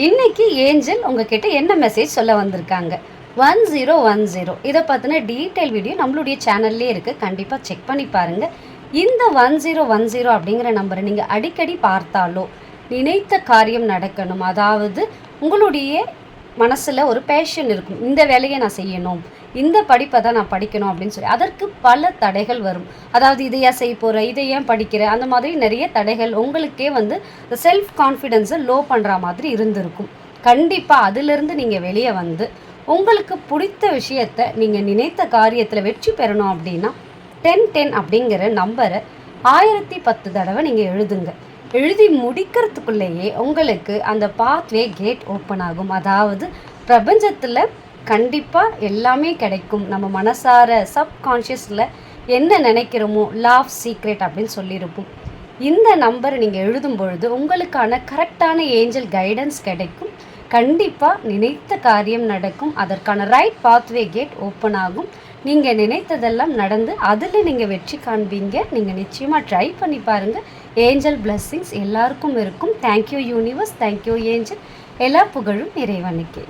இன்னைக்கு ஏஞ்சல் உங்ககிட்ட என்ன மெசேஜ் சொல்ல வந்திருக்காங்க? One zero one zero. இதை பற்றின டீட்டெயில் வீடியோ நம்மளுடைய சேனல்லே இருக்குது கண்டிப்பாக செக் பண்ணி பாருங்கள் இந்த ஒன் ஜீரோ ஒன் ஜீரோ அப்படிங்கிற நம்பரை நீங்கள் அடிக்கடி பார்த்தாலோ நினைத்த காரியம் நடக்கணும். அதாவது உங்களுடைய மனசில் ஒரு பேஷன் இருக்கும். இந்த வேலையை நான் செய்யணும். இந்த படிப்பை தான் நான் படிக்கணும் அப்படின்னு சொல்லி அதற்கு பல தடைகள் வரும். அதாவது இதை ஏன் செய்ய போகிற இதை ஏன் படிக்கிற அந்த மாதிரி நிறைய தடைகள் உங்களுக்கே வந்து செல்ஃப் கான்ஃபிடென்ஸை லோ பண்ணுற மாதிரி இருந்திருக்கும். கண்டிப்பாக அதிலிருந்து நீங்கள் வெளியே வந்து உங்களுக்கு பிடித்த விஷயத்தை நீங்கள் நினைத்த காரியத்தில் வெற்றி பெறணும் அப்படின்னா டென் டென் அப்படிங்கிற நம்பரை ஆயிரத்தி பத்து தடவை நீங்கள் எழுதுங்க. எழுதி முடிக்கிறதுக்குள்ளேயே உங்களுக்கு அந்த பாத்வே கேட் ஓப்பன் ஆகும். அதாவது பிரபஞ்சத்தில் கண்டிப்பாக எல்லாமே கிடைக்கும். நம்ம மனசார சப்கான்ஷியஸில் என்ன நினைக்கிறோமோ லாவ் சீக்ரெட் அப்படின்னு சொல்லியிருப்போம். இந்த நம்பர் நீங்கள் எழுதும் பொழுது உங்களுக்கான கரெக்டான ஏஞ்சல் கைடன்ஸ் கிடைக்கும். கண்டிப்பாக நினைத்த காரியம் நடக்கும். அதற்கான ரைட் பாத்வே கேட் ஓப்பன் ஆகும். நீங்கள் நினைத்ததெல்லாம் நடந்து அதில் நீங்கள் வெற்றி காண்பீங்க. நீங்கள் நிச்சயமாக ட்ரை பண்ணி பாருங்கள் ஏஞ்சல் பிளஸ்ஸிங்ஸ் எல்லாருக்கும் இருக்கும். தேங்க்யூ யூனிவர்ஸ் தேங்க்யூ ஏஞ்சல் எல்லா புகழும் இறைவனுக்கே.